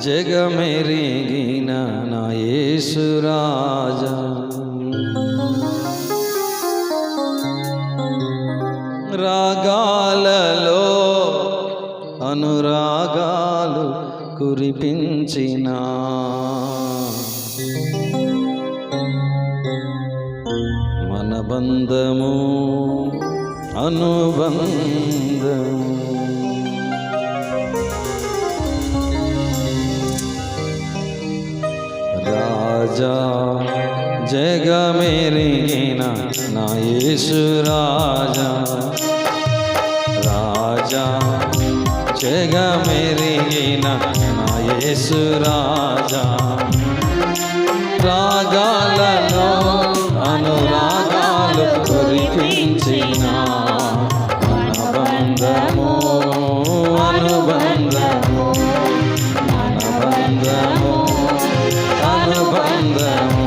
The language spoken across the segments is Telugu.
జగమెరిగిన నా యేసురాజా రాగాలలో అనురాగాలు కురిపించిన. మన బంధము అనుబంధము. రాజా జగమెరిగిన నా యేసు రాజా. రాజా జగమెరిగిన నా యేసు రాజా. రాగాలలో అనురాగాలు కురిపించిన అనుబంధము.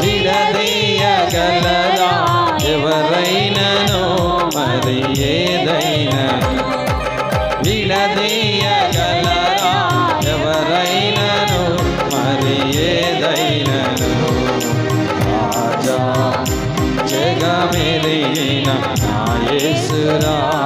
విడదీయగలరా ఎవరైనను మరి ఏదైనా. విడదీయగలరా ఎవరైనను మరి ఏదైనను రాజా జగమెరిగిన నాయసురా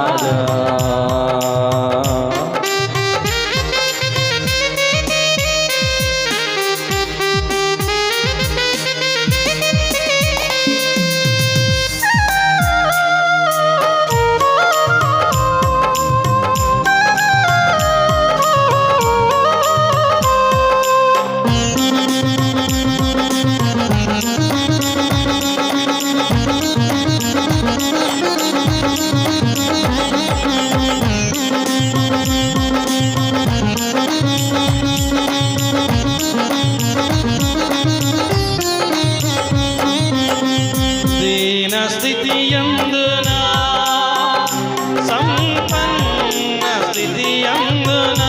ఎందున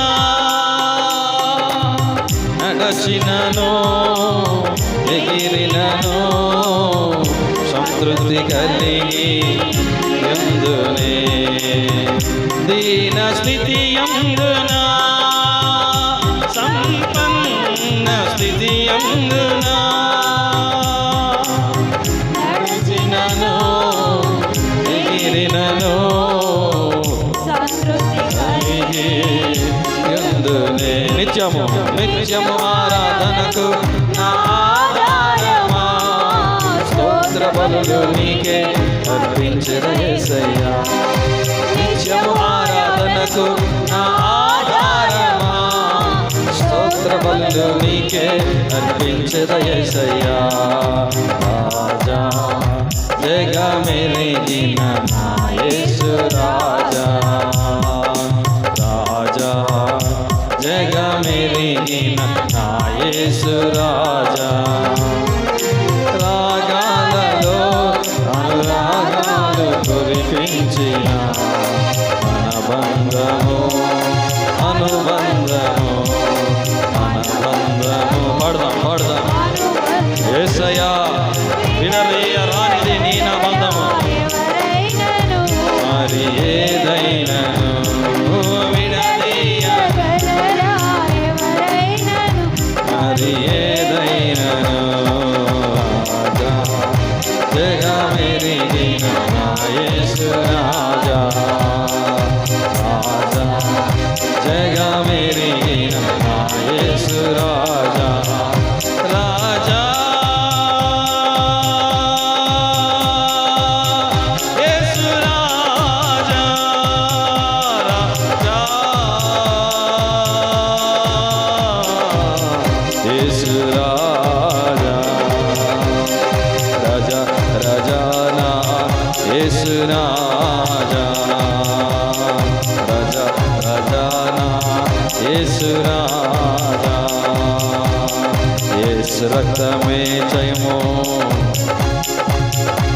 నడచినను ఎగిరినను సంతృప్తి కలిగి ఎందునే? దీన స్థితి ఎందున సంపన్న స్థితి ఎందునా ఎందునే నిత్యము నిత్యము ఆరాధనకు స్తోత్ర బలు నీకే అర్పించదయ్యా నిత్యము ఆరాధనకు నా ఆధారమా? స్తోత్ర బలు నీకే అర్పించదయ్యా రాజా జగమెరిగిన నా యేసు రాజా. జగమెరిగిన నా యేసు రాజా రాగాలలో అనురాగాలు కురిపించిన అనుబంధము అనుబంధము అనుబంధము జగమెరిగిన నా యేసు రాజా యేసు రాజా రాజా రాజానా యేసు రక్తమే జయము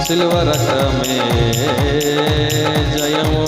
సిల్వ రక్తమే జయము.